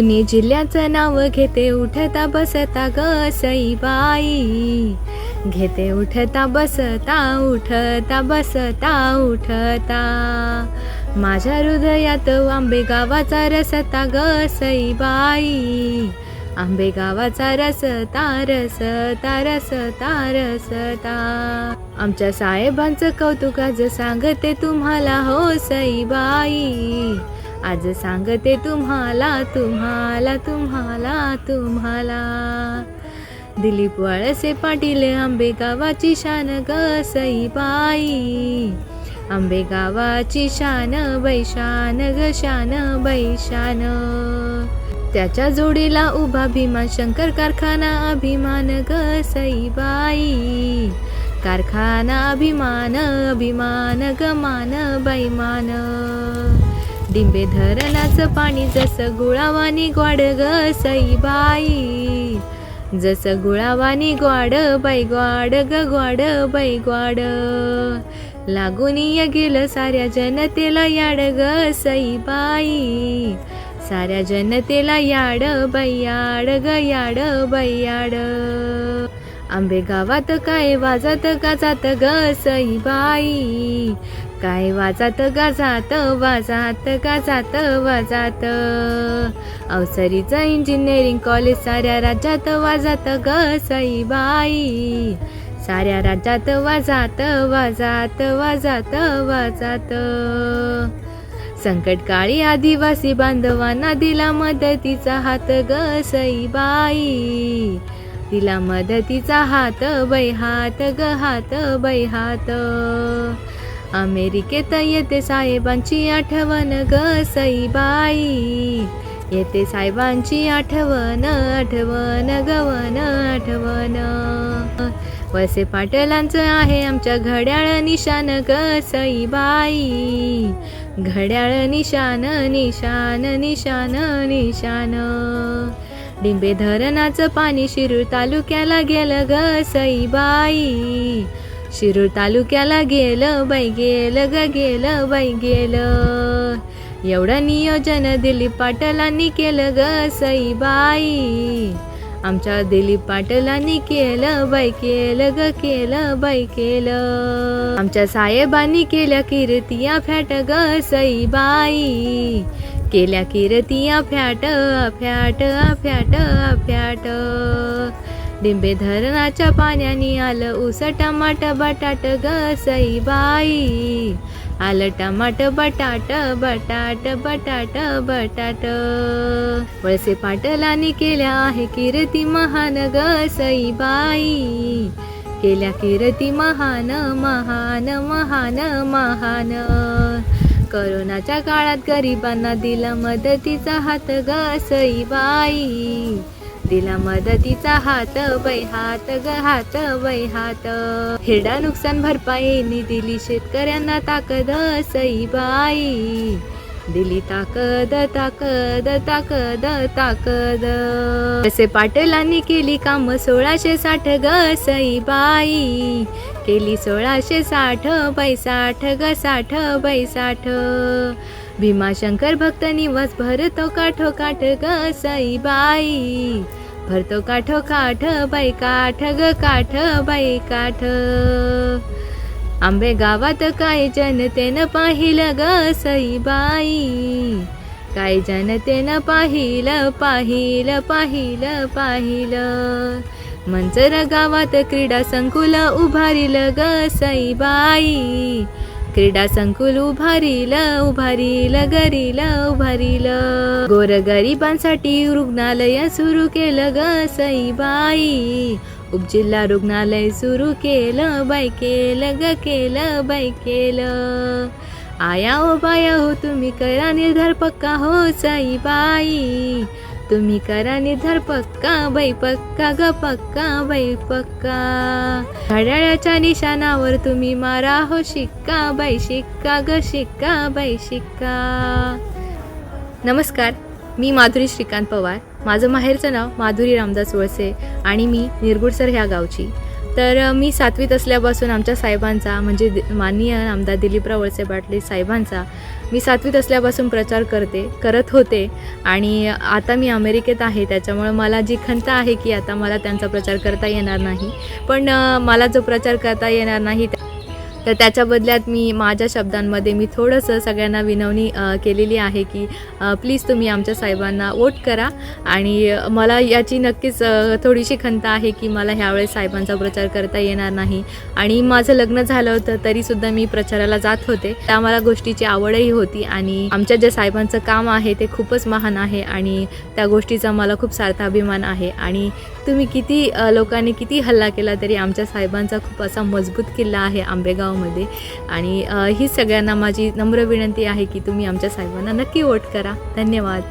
पुणे जिल्ह्याचं नाव घेते उठता बसता ग बाई घेते उठता बसता उठता बसता उठता. माझ्या हृदयात आंबे गावाचा रसता ग बाई आंबे गावाचा रसता रसता रसता रसता आमच्या साहेबांचं कौतुकाचं सांगते तुम्हाला हो बाई आज सांगते तुम्हाला तुम्हाला तुम्हाला तुम्हाला. दिलीप वळसे पाटील आंबे गावाची शान ग सईबाई. आंबे गावाची शान बैशान ग शान बैशान त्याच्या जोडीला उभा भीमा शंकर कारखाना अभिमान ग सईबाई. कारखाना अभिमान अभिमान ग मान बैमान. डिंबे धरणाचं पाणी जसं गुळावानी ग्वाड ग सईबाई. जसं गुळावानी ग्वाड बाई ग्वाड ग ग्वाड बाई ग्वाड लागून ये गेलं साऱ्या जनतेला याड ग सईबाई. साऱ्या जनतेला याड बाई याड ग याड बाई याड. आंबे गावात काय वाजत गाजात ग सईबाई. काय वाजात गाजात वाजात गाजात वाजात. अवसरीचं इंजिनिअरिंग कॉलेज साऱ्या राज्यात वाजात ग साईबाई. साऱ्या राज्यात वाजात वाजात वाजात वाजात. संकटकाळी आदिवासी बांधवांना दिला मदतीचा हात ग साईबाई. तिला मदतीचा हात बै हात ग हात बै हात अमेरिकेत येते साहेबांची आठवण ग सईबाई. येते साहेबांची आठवण आठवण गवन आठवण. वसे पाटलांचं आहे आमच्या घड्याळ निशान ग सईबाई. घड्याळ निशान निशान निशान निशान. डिंबे धरणाचं पाणी शिरूर तालुक्याला गेलं ग सईबाई. शिरूर तालुक्याला गेलं बाई गेलं ग गेलं बाई गेलं. एवढं नियोजन दिलीप पाटलांनी केलं ग सईबाई. आमच्या दिलीप पाटलांनी केलं बाई केलं ग केलं बाई केलं. आमच्या साहेबांनी केल्या कीर्तिया फॅट ग सईबाई. केल्या कीर्तिया फॅट फॅट फॅट फॅट डिंबे धरणाच्या पाण्याने आलं उस टमाट बटाट गसई बाई. आलं टमाट बटाट बटाट बटाट बटाट. वळसे पाटलांनी केल्या आहे कीर्ती महान गसई बाई. केल्या किरती महान महान महान महान. करोनाच्या काळात गरिबांना दिला मदतीचा हात गसई बाई. दिला मदतीचा हात बै हात ग हात बै हात. हिरडा नुकसान भरपाईनी दिली शेतकऱ्यांना ताकद बाई दिली ताकद ताकद ताकद ताकद. असे पाटलांनी केली काम सोळाशे साठ ग बाई केली सोळाशे साठ बै साठ ग साठ बै साठ भीमाशंकर भक्त निवास भरतो काठो काठ ग बाई. भरतो काठो काठ बाई काठ ग काठ बाई काठ आंबे गावात काय जनतेनं पाहिलं ग बाई? काय जनतेनं पाहिलं पाहिलं पाहिलं पाहिलं? मंजर गावात क्रीडा संकुल उभारिल ग बाई. क्रीडा संकुल उभारील उभारील गरील उभारील. गोरगरिबांसाठी रुग्णालय सुरू केलं ग बाई उपजिल्हा रुग्णालय सुरू केलं बाई केलं ग केलं बाई केलं. आया हो बाया हो तुम्ही करा निर्धार पक्का हो बाई तुम्ही करा निर्धार पक्का बाई पक्का ग पक्का बाई पक्का. घड्याळाच्या निशाणावर तुम्ही मारा हो शिक्का बाई शिक्का ग शिक्का बाई शिक्का. नमस्कार मी माधुरी श्रीकांत पवार. माझं माहेरचं नाव माधुरी रामदास वळसे आणि मी निरगुडसर ह्या गावची. तर मी सातवीत असल्यापासून आमच्या साहेबांचा म्हणजे दि- माननीय आमदार दिलीपराव वळसे पाटले साहेबांचा मी सातवीत असल्यापासून प्रचार करते करत होते. आणि आता मी अमेरिकेत आहे त्याच्यामुळे मला जी खंत आहे की आता मला त्यांचा प्रचार करता येणार नाही. पण मला जो प्रचार करता येणार नाही त्या- तर त्याच्या बदल्यात मी माझ्या शब्दांमध्ये मी थोडंसं सगळ्यांना विनवणी केलेली आहे की प्लीज तुम्ही आमच्या साहेबांना वोट करा. आणि मला याची नक्कीच थोडीशी खंत आहे की मला ह्यावेळेस साहेबांचा प्रचार करता येणार नाही. आणि माझं लग्न झालं होतं तरीसुद्धा मी प्रचाराला जात होते. त्या मला गोष्टीची आवडही होती आणि आमच्या जे साहेबांचं काम आहे ते खूपच महान आहे आणि त्या गोष्टीचा मला खूप सार्थ अभिमान आहे. आणि तुम्ही किती लोकांनी किती हल्ला केला तरी आमच्या साहेबांचा खूप असा मजबूत किल्ला आहे आंबेगाव गावामध्ये. आणि ही सगळ्यांना माझी नम्र विनंती आहे की तुम्ही आमच्या साहेबांना नक्की वोट करा. धन्यवाद.